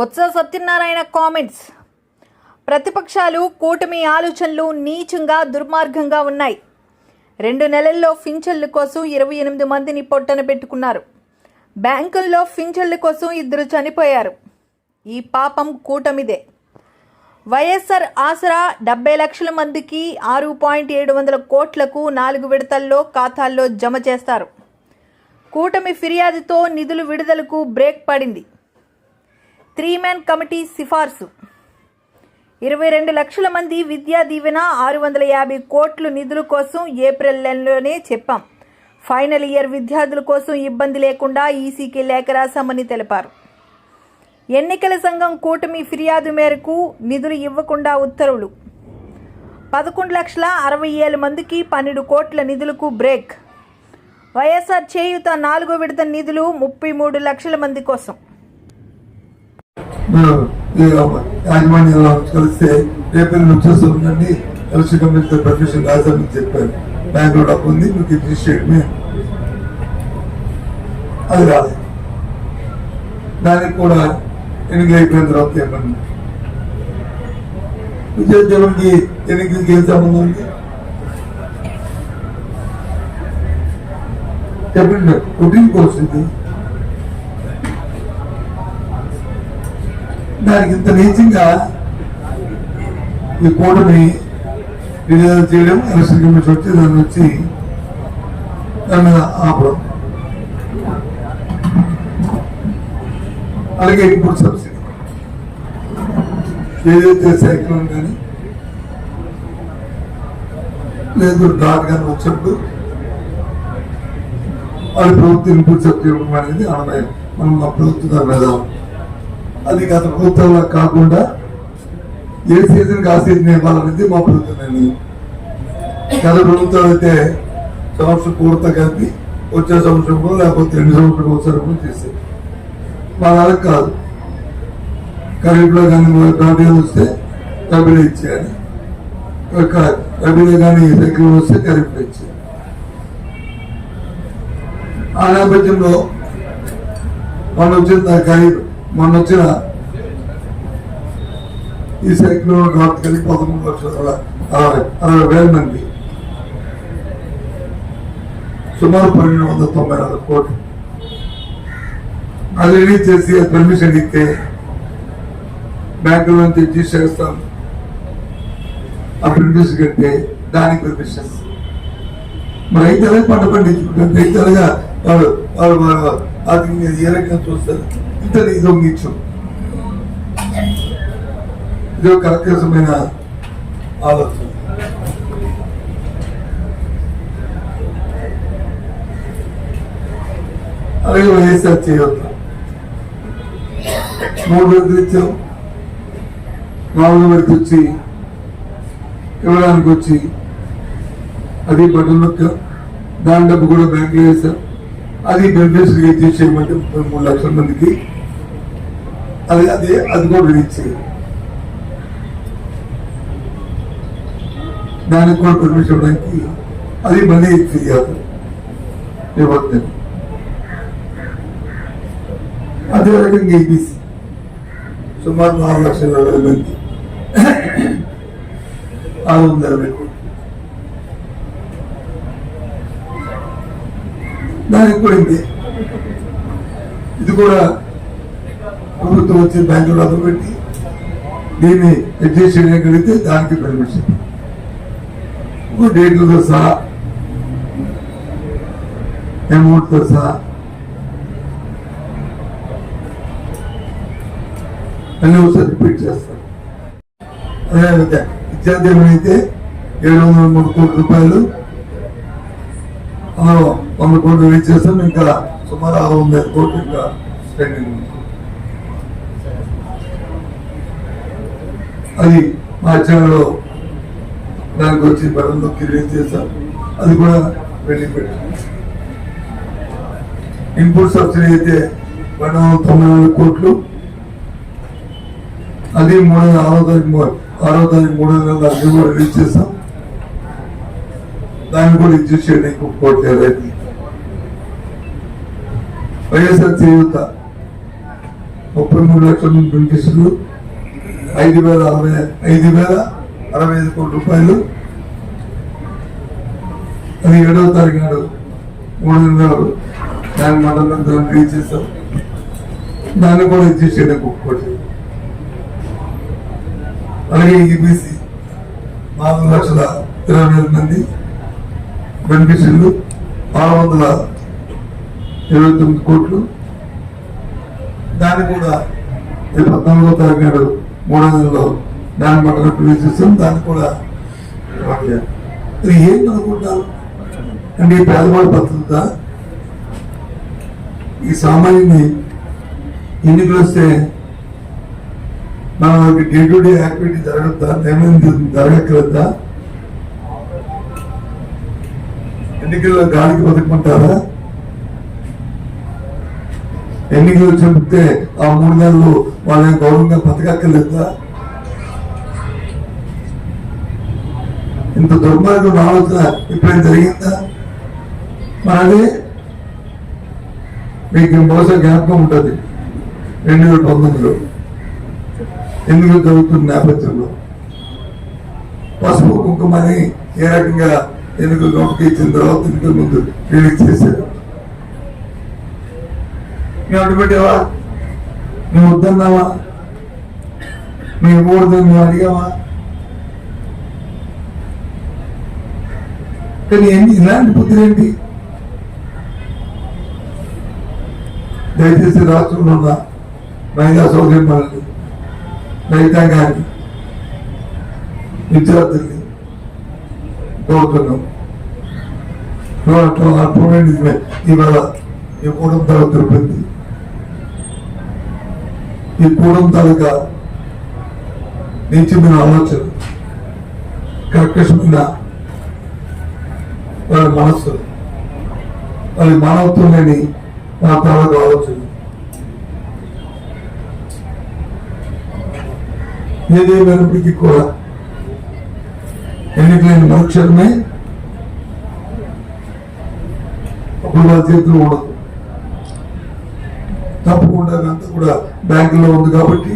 Botsa Satyanarayana comments ప్రతిపక్షాలు కూటమి ఆలోచనలు నీచంగా దుర్మార్గంగా ఉన్నాయి. రెండు నెలల్లో ఫించన్ల కోసం ఇరవై ఎనిమిది మందిని పొట్టన పెట్టుకున్నారు. బ్యాంకుల్లో ఫించన్ల కోసం ఇద్దరు చనిపోయారు. ఈ పాపం కూటమిదే. వైఎస్ఆర్ ఆసరా డెబ్బై లక్షల మందికి ఆరు పాయింట్ ఏడు వందల కోట్లకు నాలుగు విడతల్లో ఖాతాల్లో జమ చేస్తారు. కూటమి ఫిర్యాదుతో నిధులు విడుదలకు బ్రేక్ పడింది. త్రీ మ్యాన్ కమిటీ సిఫార్సు. ఇరవై రెండు లక్షల మంది విద్యా దీవెన ఆరు వందల యాభై కోట్లు నిధుల కోసం ఏప్రిల్ నెలలోనే చెప్పాం. ఫైనల్ ఇయర్ విద్యార్థుల కోసం ఇబ్బంది లేకుండా ఈసీకి లేఖ రాశామని తెలిపారు. ఎన్నికల సంఘం కూటమి ఫిర్యాదు మేరకు నిధులు ఇవ్వకుండా ఉత్తర్వులు. పదకొండు లక్షల అరవై ఏళ్ళ మందికి పన్నెండు కోట్ల నిధులకు బ్రేక్. వైఎస్ఆర్ చేయుత నాలుగో విడత నిధులు ముప్పై మూడు లక్షల మంది కోసం. మీరు యాజమాన్యంలో కలిస్తే రేపు నేను వచ్చేస్తూ ఉండండి ఎలక్షన్ కమిటీ పర్మిషన్ రాశామని చెప్పారు. బ్యాంకులో డబ్బు ఉంది మీకు రిజిస్ట్రేట్ అది రాలేదు. దానికి కూడా ఎన్నికలు అయిపోయిన తర్వాత ఏమన్నా విజయదేవునికి ఎన్నికలకి ఏం సంబంధం ఉంది? చెప్పండి. రొటీన్ కోర్స్ ఇది దానికి ఇంత నీచంగా ఈ కూటమి విడుదల చేయడం ఎలక్షన్ కమిషన్ వచ్చి దాన్ని వచ్చి దాని మీద ఆపడం. అలాగే ఇప్పుడు సబ్సిడీ. ఏదైతే సైక్లోన్ కానీ లేదు డాట్ కానీ వచ్చినప్పుడు వాళ్ళ ప్రభుత్వం ఇన్పుట్ సబ్సిడీ ఇవ్వడం అనేది అనవై మనం మా ప్రభుత్వం దాని మీద అది గత ప్రభుత్వంలో కాకుండా ఏ సీజన్కి ఆ సీజన్ ఇవ్వాలనేది మా ప్రభుత్వం గత ప్రభుత్వం అయితే సంవత్సరం పూర్త కలిపి వచ్చే సంవత్సరంలో లేకపోతే రెండు సంవత్సరం ఒకసారి చేసేది. మా వాళ్ళకి కాదు. ఖరీఫ్లో కానీ రబీలో వస్తే రబీలో ఇచ్చేయాలి. రబీలో కానీ సైకిల్ వస్తే ఖరీఫ్లో ఇచ్చేయాలి. ఆ నేపథ్యంలో మనం వచ్చిన ఖరీఫ్ మొన్న వచ్చిన ఈ సైక్లోన్ కాబట్టి కలిపి పదమూడు లక్షల అరవై అరవై వేల మంది. సుమారు పన్నెండు వందల తొంభై నాలుగు కోట్లు. అది రిలీజ్ చేసి పర్మిషన్ ఇస్తే బ్యాంకుల నుంచి రిజిస్టర్ చేస్తాం అప్రెంటిస్ కంటే దానికి పర్మిషన్ మరి రైతు పంట పండించుకుంటారు. రైతు అలాగా వాడు వాడు వాడు ఆర్థికంగా ఏ రకంగా చూస్తారు? ఇంత దొంగిచ్చు ఇది ఒక కర్కశమైన ఆలోచన అలాగే వైఎస్ఆర్ చేయవద్దు మూడు రోజులు ఇచ్చాం నాలుగు వరకు వచ్చి ఇవ్వడానికి వచ్చి అది బటన్ నొక్కాం దాని డబ్బు కూడా బ్యాంకులో వేసాం అది బెనిఫిషరీ రిలీజ్ చేయమంటే ముప్పై మూడు లక్షల మందికి అది అదే అది కూడా రిలీజ్ చేయాలి దానికి కూడా పర్మిషన్ ఇవ్వడానికి అది మళ్ళీ ఫిర్యాదు ఇవ్వద్దని అదే రకంగా ఏబీసీ సుమారు నాలుగు లక్షల ఇరవై మంది. ఆరు వందల ఇరవై కోట్లు దానికి కూడా ఇంతే. ఇది కూడా ప్రభుత్వం వచ్చి బ్యాంకులు అదుపు పెట్టి దీన్ని అడ్జస్ట్ చేయగలిగితే దానికి పర్మిషన్ ఒక డేట్లతో సహా అమౌంట్తో సహా అన్ని ఒకసారి రిపీట్ చేస్తాను అదేవిధంగా విద్యార్థి అయితే ఏడు వందల మూడు కోట్ల రూపాయలు వంద కోట్లు రీచ్ చేస్తాం ఇంకా సుమారు ఆరు వందల కోట్లు ఇంకా స్పెండింగ్ ఉంది అది మార్చాలలో దానికి వచ్చి బటన్లోకి రిలీజ్ చేస్తాం అది కూడా పెండింగ్ పెట్టాం ఇన్పుట్ సబ్సిడీ అయితే రెండు వందల తొంభై నాలుగు కోట్లు. అది మూడు ఆరో తారీఖు ఆరో తారీఖు మూడు వందల అది కూడా రిలీజ్ చేస్తాం దాన్ని కూడా ఇచ్చేసి చేయడానికి ఒక కోటి వైఎస్ఆర్ చేయూత ముప్పై మూడు లక్షల మంది బెనిఫిషరీలు ఐదు వేల అరవై ఐదు వేల అరవై ఐదు కోట్ల రూపాయలు. అది ఏడవ తారీఖు నాడు మూడు నెలలు దాని మండలం దాన్ని చేస్తాం దాన్ని కూడా ఇచ్చేసేది ఒక్కొక్కటి అలాగే ఈబీసీ నాలుగు లక్షల ఇరవై వేల మంది బెనిఫిషరీలు ఆరు వందల ఇరవై తొమ్మిది కోట్లు. దాన్ని కూడా ఈ పద్నాలుగో తారీఖు నాడు మూడో నెలలో దాని మండలం ప్రవేశిస్తాం చేస్తాం. దాన్ని కూడా ఏం అనుకుంటారు అంటే ఈ పేదవాడి భద్రత ఈ సామాన్యుని ఎన్నికలు వస్తే మన డే టు డే యాక్టివిటీ జరగద్దా? ఏమైంది జరగక్కర్దా ఎన్నికల్లో గాలికి బతుకుంటారా ఎన్నికలు వచ్చినప్పుడే ఆ మూడు నెలలు వాళ్ళని గౌరవంగా బతకక్కర్లేదా? ఇంత దుర్మార్గం ఆలోచన ఎప్పుడైనా జరిగిందా? మరి మీకు బహుశా జ్ఞాపకం ఉంటుంది రెండు వేల పంతొమ్మిదిలో. ఎన్నికలు జరుగుతున్న నేపథ్యంలో. పసుపు కుంకుమని ఏ రకంగా ఎన్నికలు నోటికి ఇచ్చిన తర్వాత ఎన్నికల ముందు రిలీజ్ చేశారు? మేము అడ్డు పెట్టావా? మేము వద్దన్నావా? మేము ఇవ్వకూడదు మేము అడిగావా? కానీ ఎన్ని ఇలాంటి బుద్ధులేంటి దయచేసి రాష్ట్రంలో ఉన్న మహిళా సౌకర్యాన్ని రైతాంగాన్ని విద్యార్థుల్ని కోరుతున్నాం అర్థమైంది ఇవాళ ఈ కూడం తల తిరుపతి. ఈ కూడం తాలూకా నీచమైన ఆలోచన కర్కశమైన వాళ్ళ మనస్సు వాళ్ళ మానవత్వం లేని నా తాలూకా ఆలోచన. ఏదేమైనప్పటికీ కూడా ఎన్నికలైన మరుక్షణమే అప్పుడు వాళ్ళ చేతిలో ఉండదు తప్పకుండా అంతా కూడా బ్యాంకులో ఉంది కాబట్టి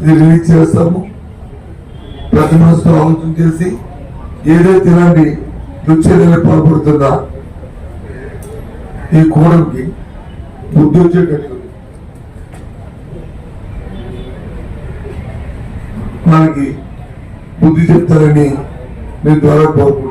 ఇది రిలీజ్ చేస్తాము. ప్రతి మనసుతో ఆలోచన చేసి ఏదైతే ఇలాంటి దుశ్చర్యలకు పాల్పడుతుందా ఈ కోడంకి బుద్ధి వచ్చేటట్లు మనకి బుద్ధి చెప్తారని మీ ద్వారా కోరుకుంటున్నాను